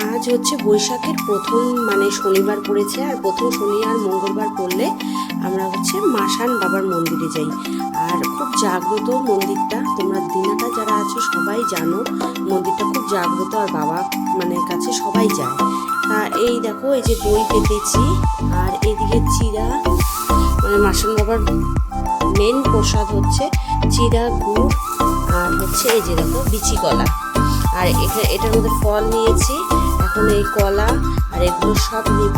আজ হচ্ছে বৈশাখের প্রথম মানে শনিবার পড়েছে, আর প্রথম শনি আর মঙ্গলবার পড়লে আমরা হচ্ছে মাসান বাবার মন্দিরে যাই। আর খুব জাগ্রত মন্দিরটা, তোমরা দিনাটা যারা আছো সবাই জানো, মন্দিরটা খুব জাগ্রত আর বাবা মানে কাছে সবাই যায়। তা এই দেখো, এই যে দই পেতেছি আর এইদিকে চিরা মানে মাসান বাবার মেন প্রসাদ হচ্ছে চিরা, গুড়, আর হচ্ছে এই যে দেখো, বিচি কলা। আর এখানে, এটার মধ্যে ফল নিয়েছি এখন এই কলা আর এগুলো সব নিব,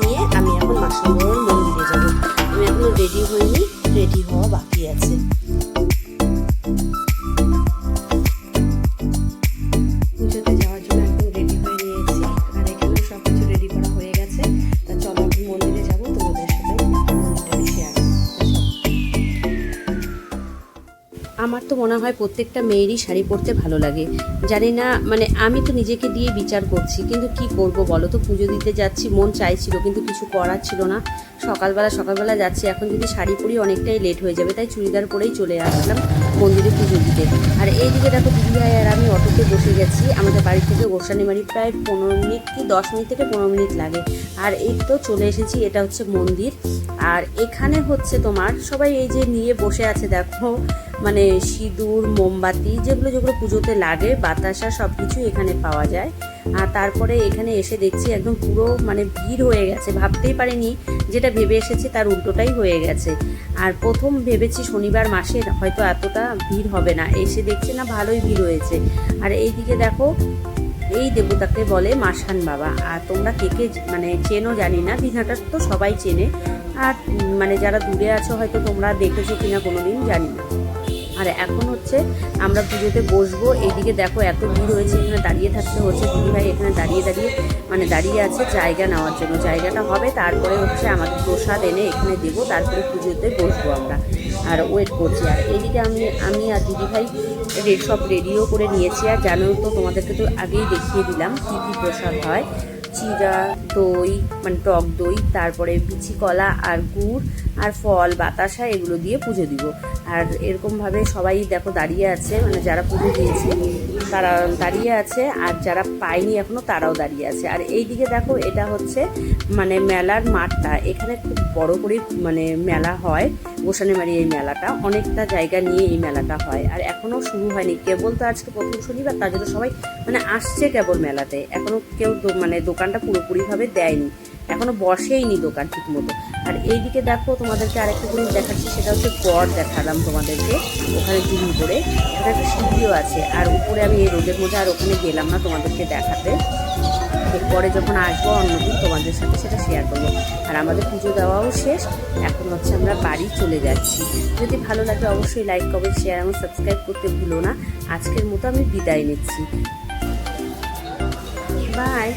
নিয়ে আমি এখন মাসাঙ্গর মন্দিরে যাব। আমি এখনও রেডি হইনি রেডি হওয়া বাকি আছে। আমার তো মনে হয় প্রত্যেকটা মেয়েরই শাড়ি পরতে ভালো লাগে। জানি না মানে আমি তো নিজেকে দিয়ে বিচার করছি, কিন্তু কি করব বলো তো? পুজো দিতে যাচ্ছি, মন চাইছিল, কিন্তু কিছু করার ছিল না। সকালবেলা সকালবেলা যাচ্ছি, এখন যদি শাড়ি পরি অনেকটাই লেট হয়ে যাবে, তাই চুড়িদার পরেই চলে আসলাম মন্দিরে পুজো দিতে। আর এইদিকে দেখো দিদি ভাই আর আমি অটোতে বসে গেছি, আমাদের বাড়ি থেকে গোসানিমারি প্রায় পনেরো মিনিট কি দশ মিনিট থেকে পনেরো মিনিট লাগে। আর এই তো চলে এসেছি, এটা হচ্ছে মন্দির। আর এখানে হচ্ছে তোমার সবাই এই যে নিয়ে বসে আছে, দেখো মানে সিঁদুর, মোমবাতি, যেগুলো যেগুলো পুজোতে লাগে, বাতাসা সব কিছু এখানে পাওয়া যায়। আর তারপরে এখানে এসে দেখছি একদম পুরো মানে ভিড় হয়ে গেছে। ভাবতেই পারিনি যেটা ভেবে এসেছি তার উল্টোটাই হয়ে গেছে। আর প্রথম ভেবেছি শনিবার মাসে হয়তো এতটা ভিড় হবে না। এসে দেখছি না ভালোই ভিড় হয়েছে। আর এইদিকে দেখো এই দেবতাকে বলে মাসান বাবা। আর তোমরা কে কে মানে চেনো জানি না, দীঘাটা তো সবাই চেনে। আর মানে যারা দূরে আছো হয়তো তোমরা দেখেছ কিনা কোনোদিন, জানি না। আর এখন হচ্ছে আমরা পুজোতে বসবো। এইদিকে দেখো এত ভিড় হয়েছে, এখানে দাঁড়িয়ে থাকতে হচ্ছে। দিদিভাই এখানে দাঁড়িয়ে দাঁড়িয়ে মানে দাঁড়িয়ে আছে জায়গা নেওয়ার জন্য। জায়গাটা হবে, তারপরে হচ্ছে আমাদের প্রসাদ এনে এখানে দেবো। তারপরে পুজোতে বসবো আমরা। আর ওয়েট করছি। আর এইদিকে আমি আমি আর দিদিভাই সব রেডিও করে নিয়েছি। আর জানো তো, তোমাদেরকে তো আগেই দেখিয়ে দিলাম কী কী প্রসাদ হয়। চিরা, দই মানে টক দই, তারপরে বিচি কলা আর গুড় আর ফল, বাতাসা এগুলো দিয়ে পুজো দিব। আর এরকমভাবে সবাই দেখো দাঁড়িয়ে আছে মানে যারা পুজো দিয়েছে, তারা দাঁড়িয়ে আছে। আর যারা পায়নি এখনও তারাও দাঁড়িয়ে আছে। আর এই দিকে দেখো, এটা হচ্ছে মানে মেলার মাঠটা। এখানে খুব বড় করে মানে মেলা হয়। গোসানিমারি এই মেলাটা। অনেকটা জায়গা নিয়ে এই মেলাটা হয়। আর এখনও শুরু হয়নি। কেবল তো আজকে প্রথম শনিবার, তার জন্য সবাই মানে আসছে কেবল মেলাতে। এখনও কেউ মানে দোকানটা পুরোপুরিভাবে দেয়নি। এখনও বসেইনি দোকান ঠিক মতো আর এইদিকে দেখো তোমাদেরকে আরেকটা জিনিস দেখাচ্ছি, সেটা হচ্ছে গড় দেখালাম তোমাদেরকে, ওখানে জুম করে ওখানে একটা সিঁড়িও আছে। আর উপরে আমি এই রোদের মধ্যে আর ওখানে গেলাম না তোমাদেরকে দেখাতে। এরপরে যখন আসব অন্যদিন তোমাদের সাথে সেটা শেয়ার করব। আর আমাদের পুজো দেওয়াও শেষ। এখন হচ্ছে আমরা বাড়ি চলে যাচ্ছি। যদি ভালো লাগে অবশ্যই লাইক কমেন্ট শেয়ার এবং সাবস্ক্রাইব করতে ভুলো না। আজকের মতো আমি বিদায় নিচ্ছি। বাই